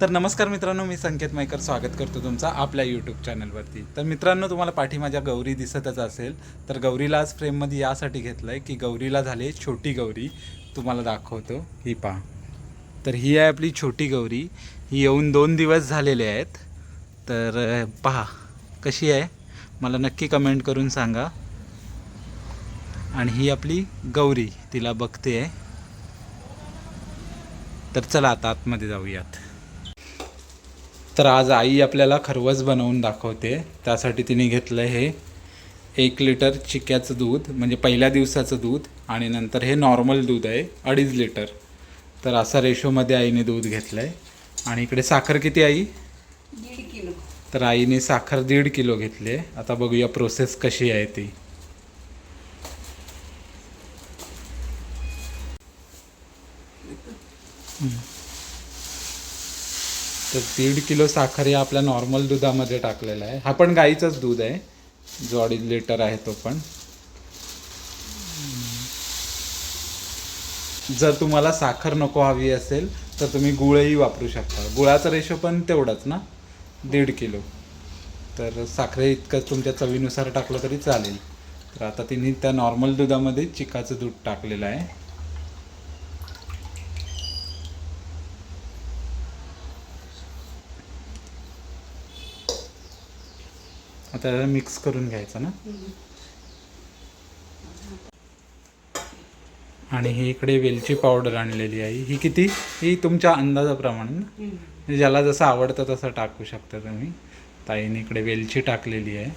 तर नमस्कार मित्रांनो मी संकेत मैकर स्वागत करतो तुमचा आपल्या यूट्यूब चॅनलवरती तर मित्रांनो तुम्हाला पाठी माझ्या गौरी दिसतच असेल तर गौरीला आज फ्रेममध्ये यासाठी घेतलं आहे की गौरीला झाली छोटी गौरी. तुम्हाला दाखवतो ही पहा. तर ही आहे आपली छोटी गौरी. ही येऊन दोन दिवस झालेले आहेत. तर पहा कशी आहे? मला नक्की कमेंट करून सांगा. आणि ही आपली गौरी तिला बघते आहे तर चला आता आतमध्ये जाऊयात. तर आज आई आपल्याला खरवस बनवून दाखवते. त्यासाठी तिने घेतलं हे एक लिटर चिक्याचं दूध म्हणजे पहिल्या दिवसाचं दूध आणि नंतर हे नॉर्मल दूध आहे अडीच लिटर. तर असा रेशोमध्ये आईने दूध घेतलं आहे आणि इकडे साखर किती आई? दीड किलो. तर आईने साखर दीड किलो घेतली आहे. आता बघूया प्रोसेस कशी आहे ती. तर दीड किलो साखर या आपल्या नॉर्मल दुधामध्ये टाकलेला आहे. हा पण गाईचंच दूध आहे. जो अडीच लिटर आहे तो पण. जर तुम्हाला साखर नको हवी असेल तर तुम्ही गुळही वापरू शकता. गुळाचा रेशो पण तेवढाच ना? दीड किलो. तर साखरे इतकं तुमच्या चवीनुसार टाकलं तरी चालेल. तर आता तिने त्या नॉर्मल दुधामध्ये चिकाचं दूध टाकलेलं आहे. आता त्याला मिक्स करून घ्यायचं ना? आणि ही इकडे वेलची पावडर आणलेली आहे. ही किती? ही तुमच्या अंदाजाप्रमाणे ना? म्हणजे ज्याला जसं आवडतं तसं टाकू शकता तुम्ही. ताईने इकडे वेलची टाकलेली आहे.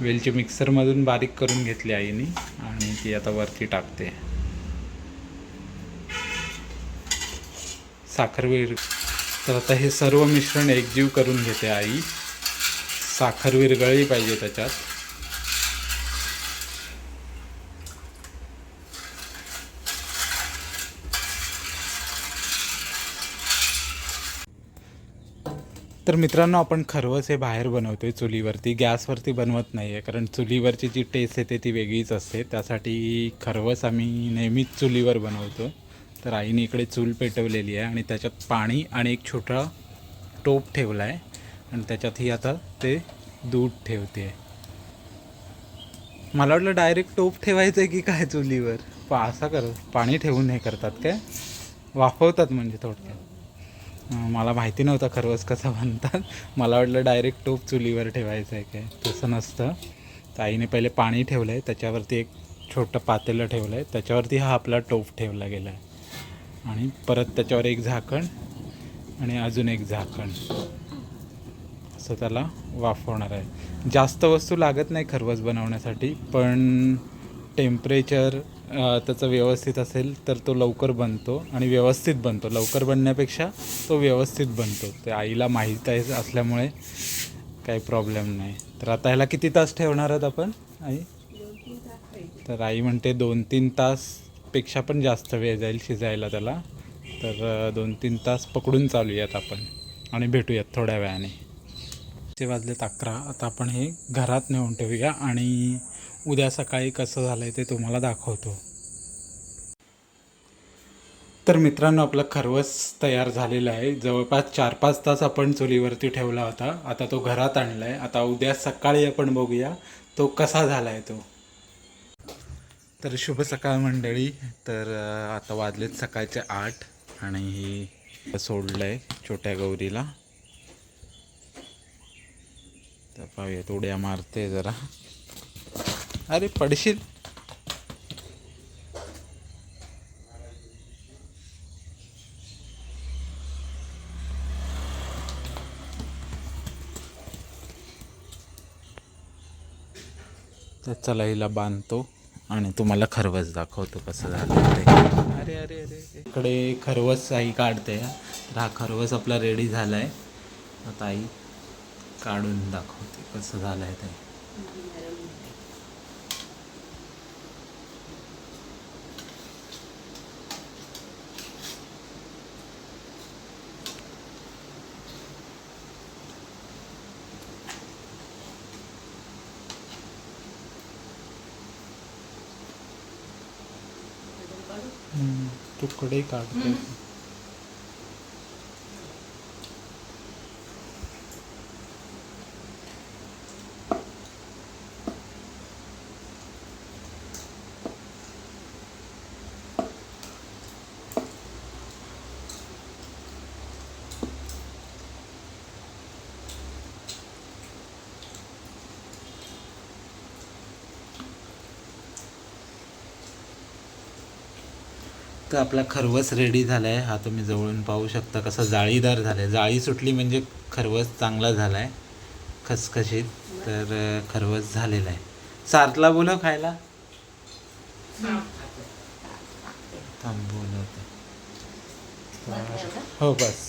वेलची मिक्सरमधून बारीक करून घेतली आईने आणि ती आता वरती टाकते. साखर विर तर आता हे सर्व मिश्रण एकजीव करून घेते आई. साखर विरघळली पाहिजे त्याच्यात. तर मित्रांनो आपण खरवस हे बाहेर बनवतोय चुलीवरती. गॅसवरती बनवत नाही आहे कारण चुलीवरची जी टेस्ट येते ती वेगळीच असते. त्यासाठी खरवस आम्ही नेहमीच चुलीवर बनवतो. तर आईने इकडे चूल पेटवलेली आहे आणि त्याच्यात पाणी आणि एक छोटा टोप ठेवला आहे आणि त्याच्यातही आता ते दूध ठेवते. मला वाटलं डायरेक्ट टोप ठेवायचं आहे की काय चुलीवर? पा असा कर पाणी ठेवून हे करतात काय? वाफवतात म्हणजे थोडक्यात. मला माहिती नव्हतं खरवस कसा बनतात मला वाटलं डायरेक्ट टोप चुलीवर ठेवायचं आहे काय? तसं नसतं. तर आईने पहिले पाणी ठेवलं आहे त्याच्यावरती एक छोटं पातेलं ठेवलं आहे त्याच्यावरती हा आपला टोप ठेवला गेला आहे आणि परत त्याच्यावर एक झाकण आणि अजून एक झाकण. असं त्याला वाफवणार आहे. जास्त वस्तू लागत नाही खरवस बनवण्यासाठी पण टेम्परेचर त्याचं व्यवस्थित असेल तर तो लवकर बनतो आणि व्यवस्थित बनतो. लवकर बनण्यापेक्षा तो व्यवस्थित बनतो. ते आईला माहीत आहे असल्यामुळे काही प्रॉब्लेम नाही. तर आता ह्याला किती तास ठेवणार आहात आपण आई? तर आई म्हणते दोन तीन तासपेक्षा पण जास्त वेळ जाईल शिजायला त्याला. तर दोन तीन तास पकडून चालूयात आपण आणि भेटूयात थोड्या वेळाने. ते वाजलेत अकरा. आता आपण हे घरात नेऊन ठेवूया आणि उद्या सकाळी कसं झालं आहे ते तुम्हाला दाखवतो. तर मित्रांनो आपला खरवस तयार झालेला आहे. जवळपास चार पाच तास आपण चुलीवरती ठेवला होता. आता तो घरात आणला आहे आता उद्या सकाळी आपण बघूया तो कसा झाला आहे तो. तर शुभ सकाळ मंडळी. तर आता वाजलेत सकाळचे आठ आणि ही सोडलं आहे छोट्या गौरीला. तर पाहूयात उड्या मारते जरा अरे पडशील तर चला हिला बांधतो आणि तुम्हाला खरवस दाखवतो कसं झालं ते अरे अरे अरे इकडे खरवस आई काढते तर हा खरवस आपला रेडी झाला आहे आता आई काढून दाखवते. कसं झालं आहे ते तुकडे काढते. तर आपला खरवस रेडी झाला आहे हा तुम्ही जवळून पाहू शकता कसा जाळीदार झाला आहे जाळी सुटली म्हणजे खरवस चांगला झाला आहे खसखशीत. तर खरवस झालेला आहे. सार्थला बोलव खायला. थांब बोलवते. हो बस.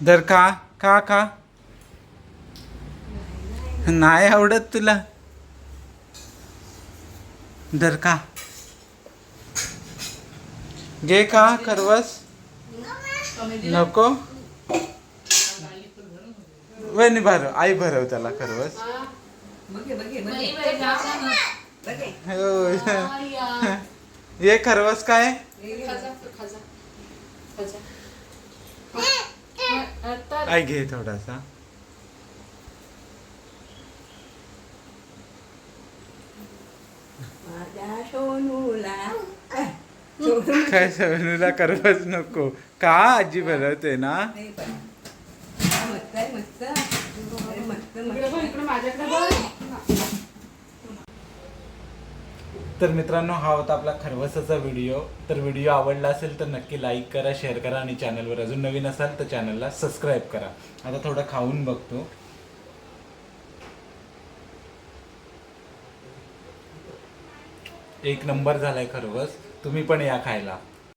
दर का का का नाही आवडत तुला. दर का घे का खरवस. नको. वहिनी भरव आई भरव त्याला खरवस. हो. ये खरवस काय? आई घे थोडासा. माझ्या सोनूला. काय? सवनीला खरवस नको. का आजी भरवते ना? तर मित्रांनो हा होता आपला खरवसाचा व्हिडिओ तर व्हिडिओ आवडला असेल तर नक्की लाईक करा शेअर करा आणि चॅनलवर अजून नवीन असाल तर चॅनलला सबस्क्राईब करा. आता थोडं खाऊन बघतो. एक नंबर झालाय खरवस. तुम्ही पण या खायला.